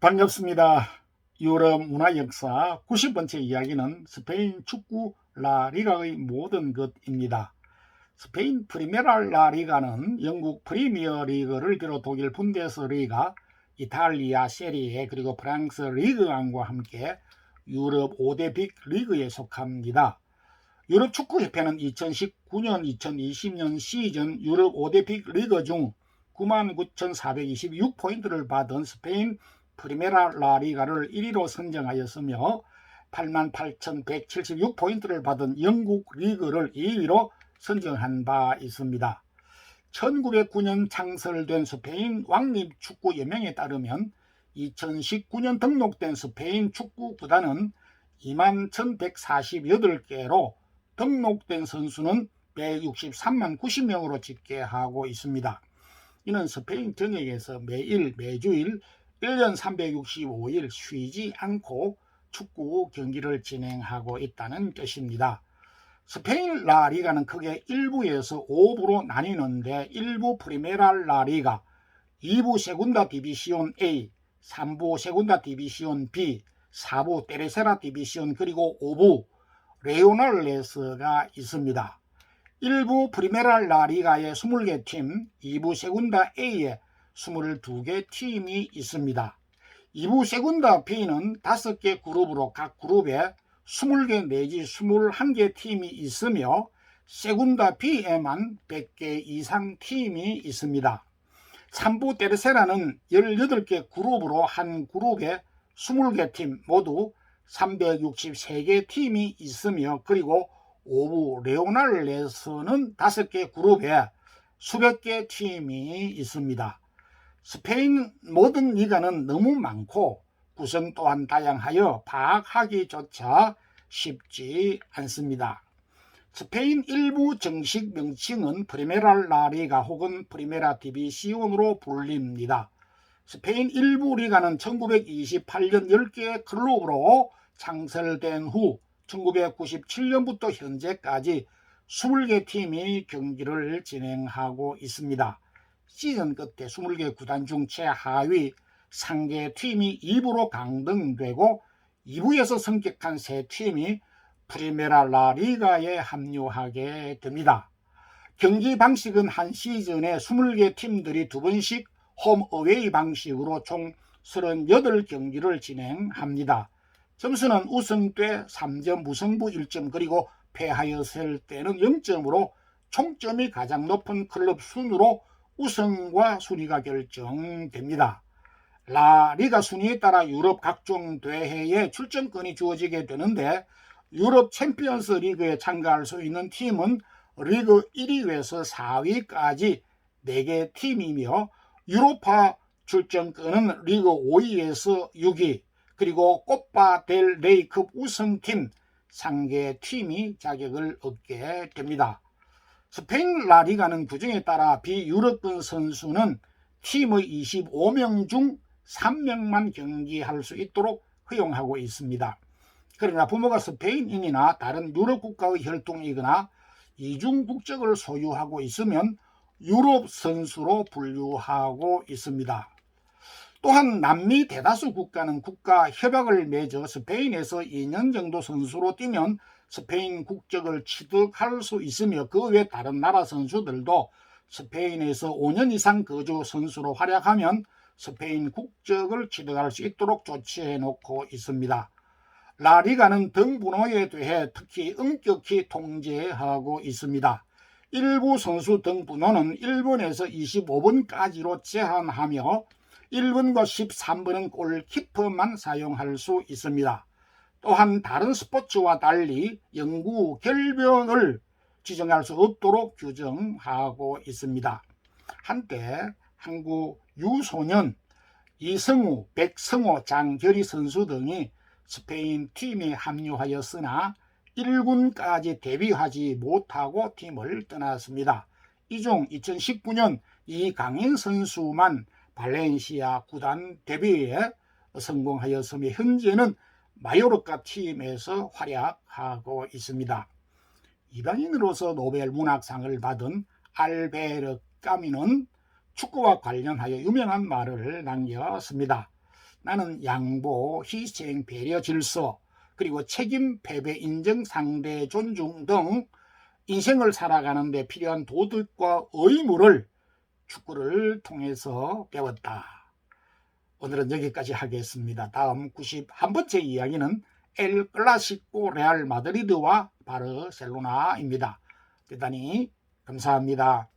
반갑습니다. 유럽 문화 역사 90번째 이야기는 스페인 축구 라리가의 모든 것입니다. 스페인 프리메라 라리가는 영국 프리미어 리그를 비롯 독일 분데스 리가, 이탈리아 세리에 그리고 프랑스 리그안과 함께 유럽 5대 빅 리그에 속합니다. 유럽 축구협회는 2019년 2020년 시즌 유럽 5대 빅 리그 중 99,426포인트를 받은 스페인 프리메라 라리가를 1위로 선정하였으며 88,176포인트를 받은 영국 리그를 2위로 선정한 바 있습니다. 1909년 창설된 스페인 왕립 축구 연맹에 따르면 2019년 등록된 스페인 축구 구단은 21,148개로 등록된 선수는 163만 90명으로 집계하고 있습니다. 이는 스페인 전역에서 매일 매주일 1년 365일 쉬지 않고 축구 경기를 진행하고 있다는 뜻입니다. 스페인 라리가는 크게 1부에서 5부로 나뉘는데 1부 프리메라 라리가, 2부 세군다 디비시온 A, 3부 세군다 디비시온 B, 4부 테레세라 디비시온 그리고 5부 레오날레스가 있습니다. 1부 프리메라 라리가의 20개 팀, 2부 세군다 A에 22개 팀이 있습니다. 2부 세군다 B는 5개 그룹으로 각 그룹에 20개 내지 21개 팀이 있으며 세군다 B에만 100개 이상 팀이 있습니다. 3부 테르세라는 18개 그룹으로 한 그룹에 20개 팀 모두 363개 팀이 있으며 그리고 5부 레오날레스는 5개 그룹에 수백 개 팀이 있습니다. 스페인 모든 리가는 너무 많고 구성 또한 다양하여 파악하기조차 쉽지 않습니다. 스페인 일부 정식 명칭은 프리메라 라리가 혹은 프리메라 디비시온으로 불립니다. 스페인 일부 리가는 1928년 10개의 클럽으로 창설된 후 1997년부터 현재까지 20개 팀이 경기를 진행하고 있습니다. 시즌 끝에 20개 구단 중 최하위 상계 팀이 2부로 강등되고 2부에서 성격한 세 팀이 프리메라 라리가에 합류하게 됩니다. 경기 방식은 한 시즌에 20개 팀들이 두 번씩 홈 어웨이 방식으로 총 38경기를 진행합니다. 점수는 우승 때 3점, 무승부 1점, 그리고 패하였을 때는 0점으로 총점이 가장 높은 클럽 순으로 우승과 순위가 결정됩니다. 라리가 순위에 따라 유럽 각종 대회에 출전권이 주어지게 되는데 유럽 챔피언스 리그에 참가할 수 있는 팀은 리그 1위에서 4위까지 4개 팀이며 유로파 출전권은 리그 5위에서 6위 그리고 꽃바 델 레이급 우승팀 상계 팀이 자격을 얻게 됩니다. 스페인 라리가는 규정에 따라 비유럽권 선수는 팀의 25명 중 3명만 경기할 수 있도록 허용하고 있습니다. 그러나 부모가 스페인인이나 다른 유럽 국가의 혈통이거나 이중 국적을 소유하고 있으면 유럽 선수로 분류하고 있습니다. 또한 남미 대다수 국가는 국가 협약을 맺어 스페인에서 2년 정도 선수로 뛰면 스페인 국적을 취득할 수 있으며 그 외 다른 나라 선수들도 스페인에서 5년 이상 거주 선수로 활약하면 스페인 국적을 취득할 수 있도록 조치해 놓고 있습니다. 라리가는 등번호에 대해 특히 엄격히 통제하고 있습니다. 일부 선수 등번호는 1번에서 25번까지로 제한하며 1번과 13번은 골키퍼만 사용할 수 있습니다. 또한 다른 스포츠와 달리 영구 결병을 지정할 수 없도록 규정하고 있습니다. 한때 한국 유소년 이성우, 백성호, 장결희 선수 등이 스페인 팀에 합류하였으나 1군까지 데뷔하지 못하고 팀을 떠났습니다. 이 중 2019년 이강인 선수만 발렌시아 구단 데뷔에 성공하였으며 현재는 마요르카 팀에서 활약하고 있습니다. 이방인으로서 노벨 문학상을 받은 알베르 까미는 축구와 관련하여 유명한 말을 남겼습니다. 나는 양보, 희생, 배려, 질서, 그리고 책임, 패배, 인정, 상대, 존중 등 인생을 살아가는 데 필요한 도덕과 의무를 축구를 통해서 배웠다. 오늘은 여기까지 하겠습니다. 다음 91번째 이야기는 엘 클라시코 레알 마드리드와 바르셀로나입니다. 대단히 감사합니다.